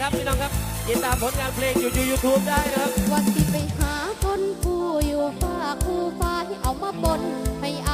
ครับพี่น้องครับติดตามผลงานเพลงอยู่ยูทูบได้นะครับ วันที่ไปหาคนผู้อยู่ฝาคู่ฟ้าให้เอามาบนให้อ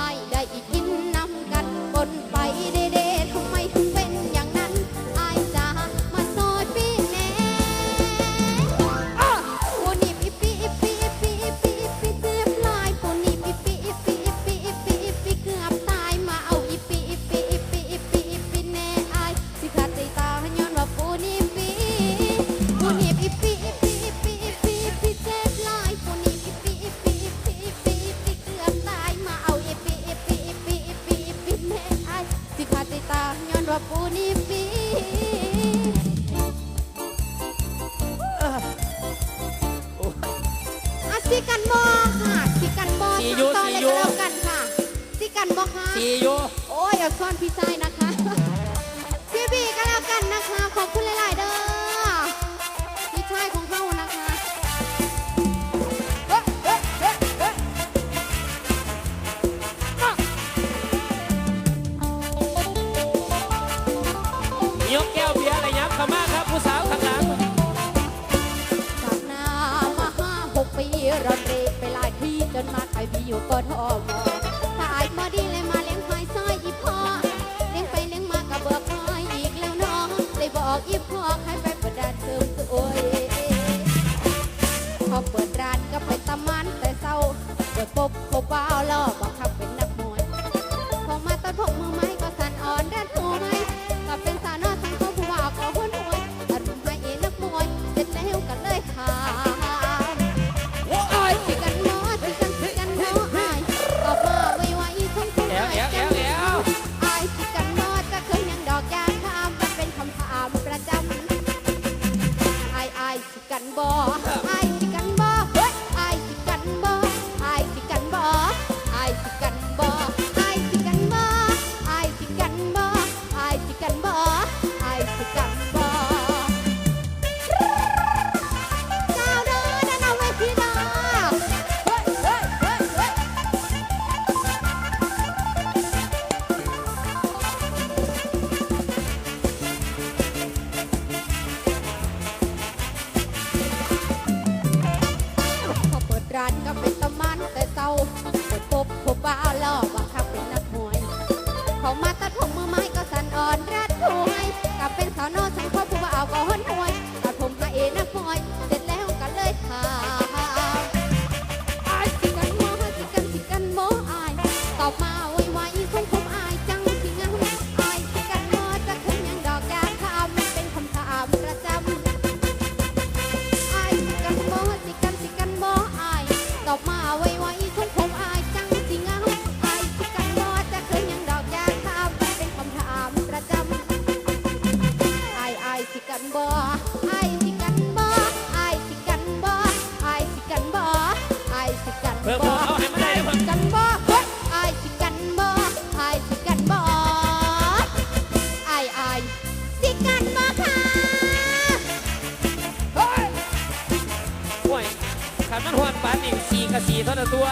ขันมันหอนปานอีกสี่กับสี่เท่านั้ตัว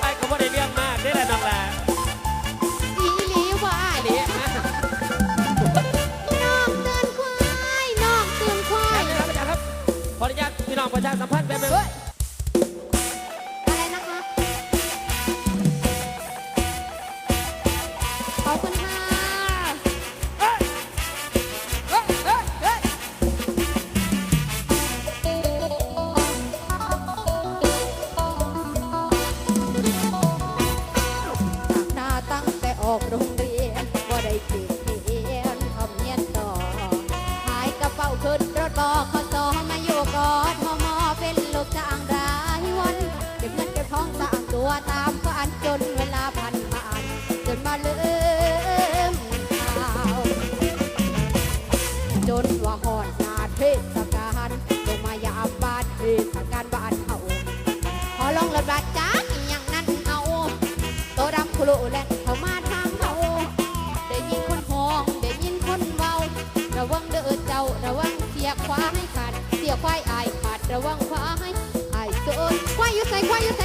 ไอ้ก็ม่ได้เรียงนะ What you think? What you think?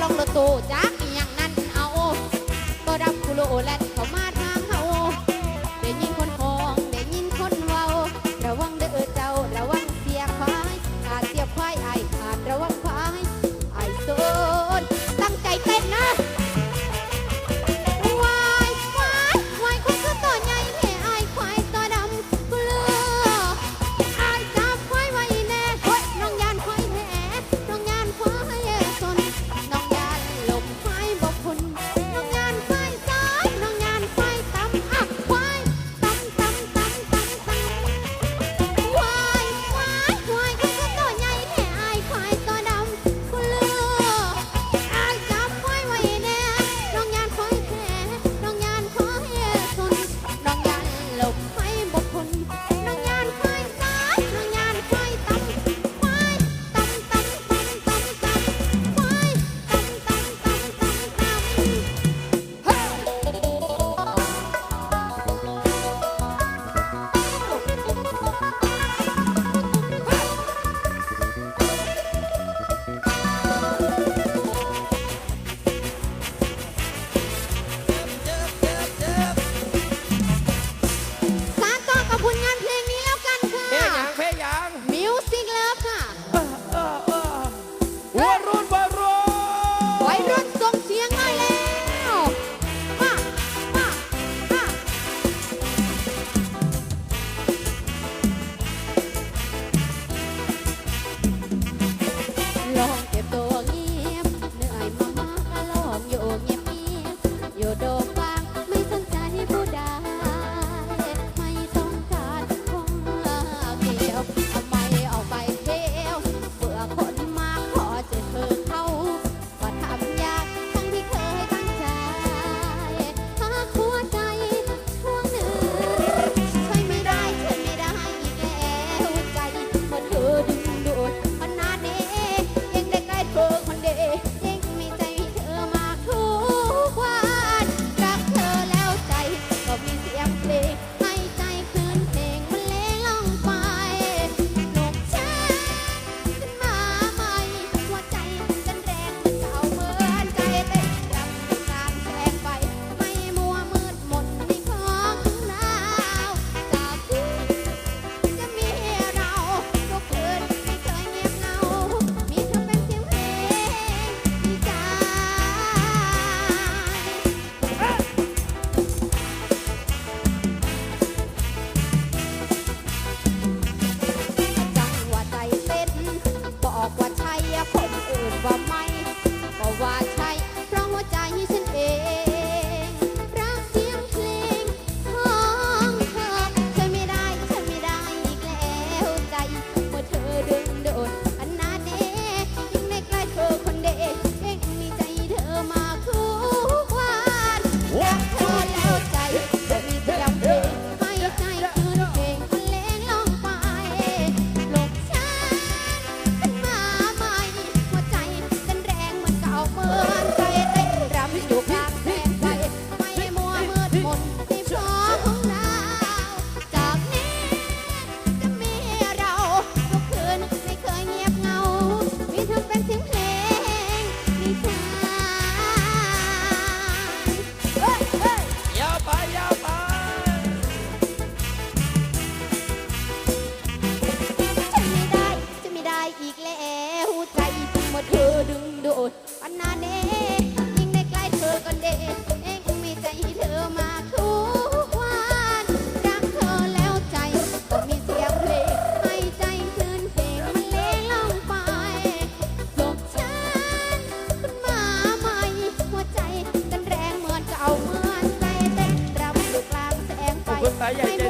ลองประตูจ้าอย่างนั้นเอาบ่รับคุโอและ É como? Eu vou ให